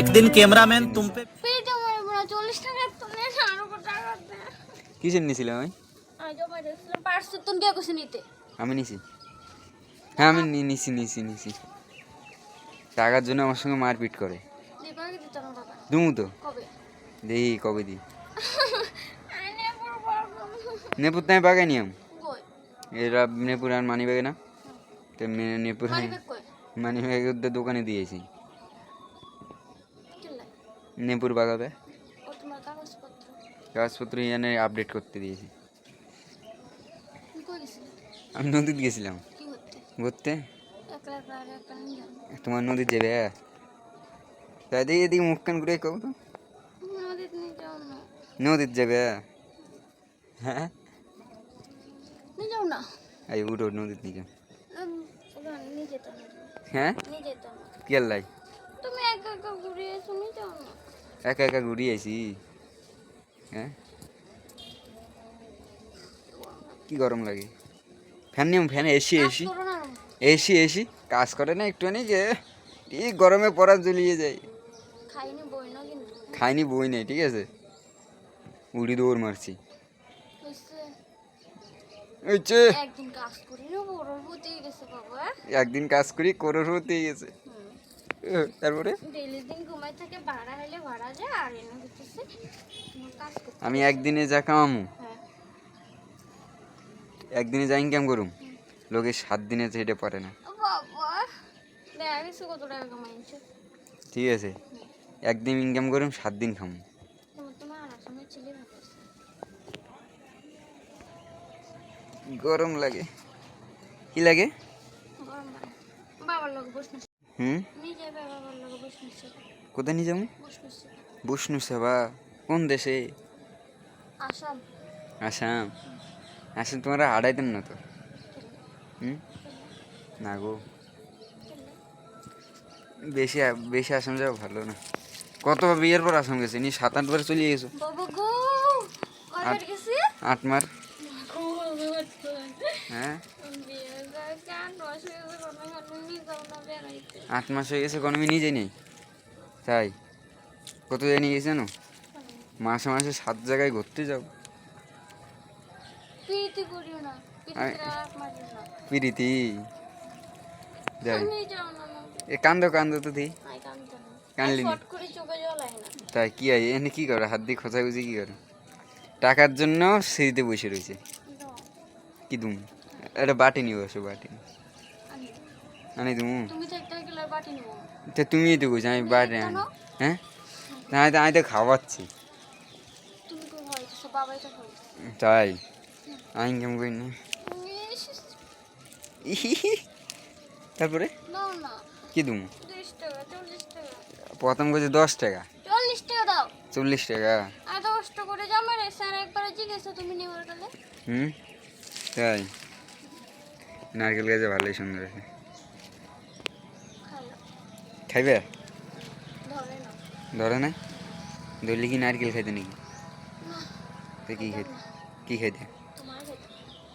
একদিন ক্যামেরাম্যান তুমি কিসের নিছিলাম আমি আমি নিছি। হ্যাঁ আমি নিছি নিছি নিছি। টাকার জন্য আমার সঙ্গে মারপিট করে। দুমু তো। দেখি কবে দি নেপুর তাই পাকাই নিয়ে এরা নেপুর আর মানি ব্যাগে না? তো নেপুর মানি ব্যাগের দোকানে দিয়েছি। নেপুর বাগাবে ও কাগজপত্র। এনে আপডেট করতে দিয়েছি। আমি নদীতে গেছিলাম। ঘুরতে? তোমার নদীর যাবে তাই এদিকে মুখ কান ঘুরে কব তো। নদীর যাবে হ্যাঁ? যাও না। এই উঠো নদীর নিয়ে যাও হ্যাঁ? কি আল্লাই তুমি একা একা ঘুরে এসো নিয়ে যাও না একা একা ঘুরিয়ে আইছি। হ্যাঁ? কি গরম লাগে? ফ্যান নিয়ম fan AC AC. AC AC. কাজ করে না একটুখানি যে এই গরমে পড়া জ্বলিয়ে যায়। খাইনি বই নেই ঠিক আছে? উড়ি দৌড় মারছি। একদিন কাজ করি হতে গেছে। তারপরে? আমি একদিনে যা কামামু হ্যাঁ। একদিনে যা ইনকাম করুম লোকে সাত দিনে হেঁটে পারে না। ঠিক আছে একদিন ইনকাম করুম সাত দিন খামু। গরম লাগে। কি লাগে? বাবার লোক বসনিস হুম? নিয়ে কোথায় নিয়ে যাব? বৈষ্ণু সেবা। কোন দেশে? আসাম। আসাম আসাম তোমরা হারাইতেন না তো? হুম? না গো। বেশি বেশি আসাম যাওয়া ভালো না। কতবার বিয়ের পর আসাম গেছে? নি সাত আটবার চলে গেছি? আট মার। আট মাস হয়ে গেছে কোনো নিজে নেই। তাই কত নিয়ে গেছে জানো? মাসে মাসে সাত জায়গায় ঘুরতে যাও। প্রীতি যাই। এ কান্দো কান্দো তো দি। কানলি তাই কি হয় এনে কি করে? হাত দিয়ে খোঁচা খুঁজি কি করে? টাকার জন্য সিঁড়িতে বসে রয়েছে। কি দুম? এটা বাটি নিয়ে বসো বাটি। আনি। তুমি তো কিলো তো তো আমি আনি। হ্যাঁ? আমি তো আমি তো খাওয়াচ্ছি। তুমি তাই? আমি কেমন করি না? তারপরে? কি টাকা প্রথম কইছে দশ টাকা। চল্লিশ টাকা দাও। চল্লিশ টাকা? এত কষ্ট করে জমা রে স্যার একবার জিজ্ঞেসা তুমি নেবার গেলে হুম? তাই? নারকেল গাছে ভালোই সুন্দর আছে। খাইবে? ধরে না। ধরে ধরলে কি নারকেল খাইতে নাকি? তো কি খাইতে? কি খাইতে?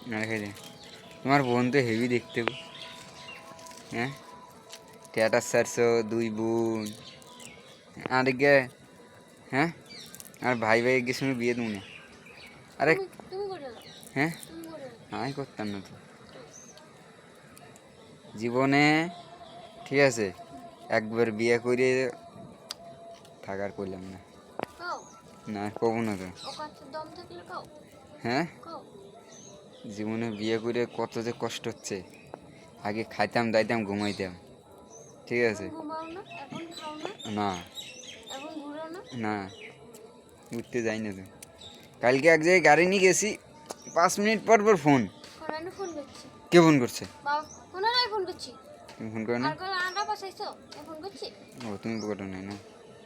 না খাইতে। তোমার বোন তো হেভি দেখতে হ্যাঁ? টেটার চারশো দুই বোন। আর গে হ্যাঁ? আর ভাই ভাই গিয়ে সঙ্গে বিয়ে দেবো না। আরে হ্যাঁ? আমি করতাম না তো। জীবনে ঠিক আছে? একবার বিয়ে করে থাকার করলাম না। না আর কবো না তো। হ্যাঁ? জীবনে বিয়ে করে কত যে কষ্ট হচ্ছে। আগে খাইতাম দাইতাম ঘুমাইতাম। ঠিক আছে? না না? ঘুরতে যাই না তো। কালকে এক জায়গায় গাড়ি নিয়ে গেছি পাঁচ মিনিট পর পর ফোন। কে ফোন করছে? ফোন করছি? তুমি ফোন করে না? ও তুমি করো নাই না?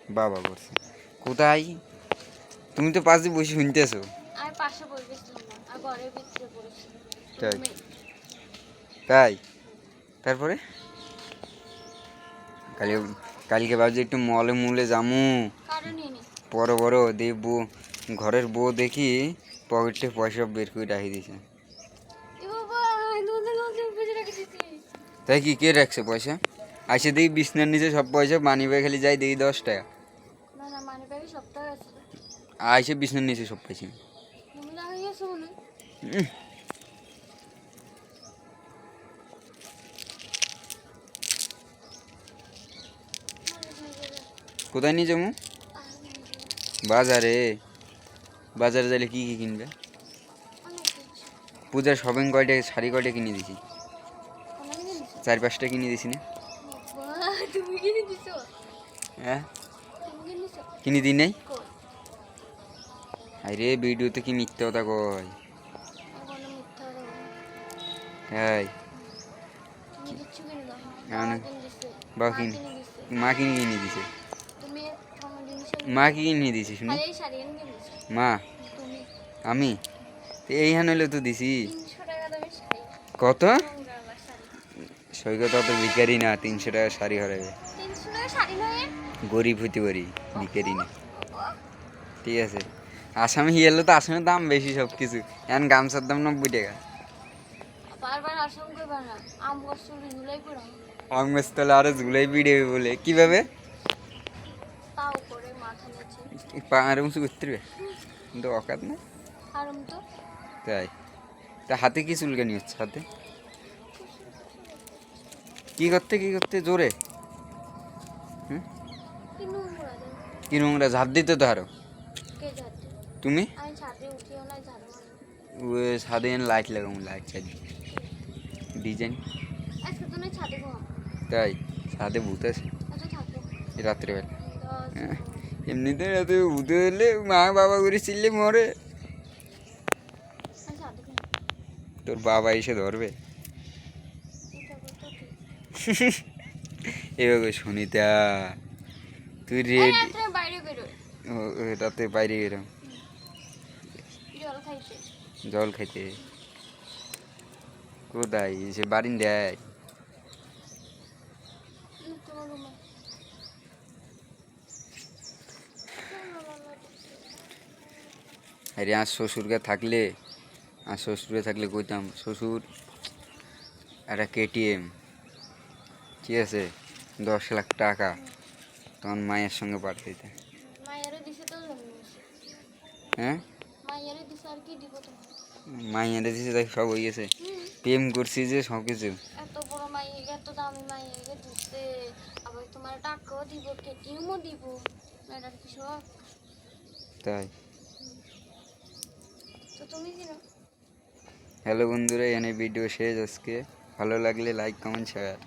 বাবা করছে। কোথায়? তুমি তো পাশে বসে শুনতেছো। তাই? তাই? তারপরে? কালকে কালকে ভাবছি একটু মলে মুলে যামু। বড় বড় দিয়ে বউ ঘরের বউ দেখি পকেটে পয়সা বের করে রাখি দিছে। তাই কি কে রাখছে পয়সা? আসে দেখি বিছনার নিচে সব পয়সা মানি ব্যাগ খালি যাই দেখি দশ টাকা। না না মানি ব্যাগে সপ্তাহ আছে। আইসে বিছনার নিচে সব পয়সা। কোথায় নিয়ে যাব? বাজারে। বাজারে যাইলে কি কি কিনবে? পূজার শপিং কয়টা শাড়ি কয়টা কিনে দিছি চার পাঁচটা কিনে দিছি না। হ্যাঁ? কিনে দিই নাই? আরে ভিডিওতে কি মিথ্যে কথা কয়। হ্যাঁ কিনে বাবা মা কিনে- কিনে দিছে। মা কি কিনে দিছে শুনি? মা? আমি? তো এইখান হইলে তো দিছি। কত? সৈকত অত ভিকারি না তিনশো টাকা শাড়ি হরাবে গরিব হইতে পারি ভিকারি না। ঠিক আছে। আসামে হিয়ালে তো আসামের দাম বেশি সব কিছু এখন গামছার দাম নব্বই টাকা। আম গাছ আরও ঝুলাই বলে। কীভাবে? তাও করে মাথা পা আর উঁচু করতে কিন্তু অকাত না। তাই। তা হাতে কি চুলকানি হচ্ছে হাতে? কি করতে কি করতে? জোরে। কি নোংরা ঝাড় দিতে তো আরও। তুমি? ছাদে লাইট লাগাবো লাইট চাই ডিজাইন। তাই ছাদে ভূত আছে। আচ্ছা রাত্রেবেলা। হ্যাঁ। এমনিতে রাতে ভূত হলে মা বাবা করে চিল্লে মরে। তোর বাবা এসে ধরবে। এভাবে শুনিতা তুই রেড। রাতে বাইরে গেলাম জল খাইতে। কোথায়? সে বাড়িন দেয় আরে আর শ্বশুরকে থাকলে আর শ্বশুরে থাকলে কইতাম শ্বশুর একটা কেটিএম ঠিক আছে? দশ লাখ টাকা। তখন মায়ের সঙ্গে পাঠাইতে মায়েরও দিছে তো জন্মেছে হ্যাঁ? দিছে তাই সব হয়ে গেছে। প্রেম করছি যে সব কিছু এত বড় মাইয়ে এত দামি মাইয়ে দিচ্ছে আবার তোমার টাকাও দিব কেটিএমও দিব। ম্যাডাম কি সব তাই। তো তুমি কিনো হ্যালো বন্ধুরা এনে ভিডিও শেষ আজকে। ভালো লাগলে লাইক কমেন্ট শেয়ার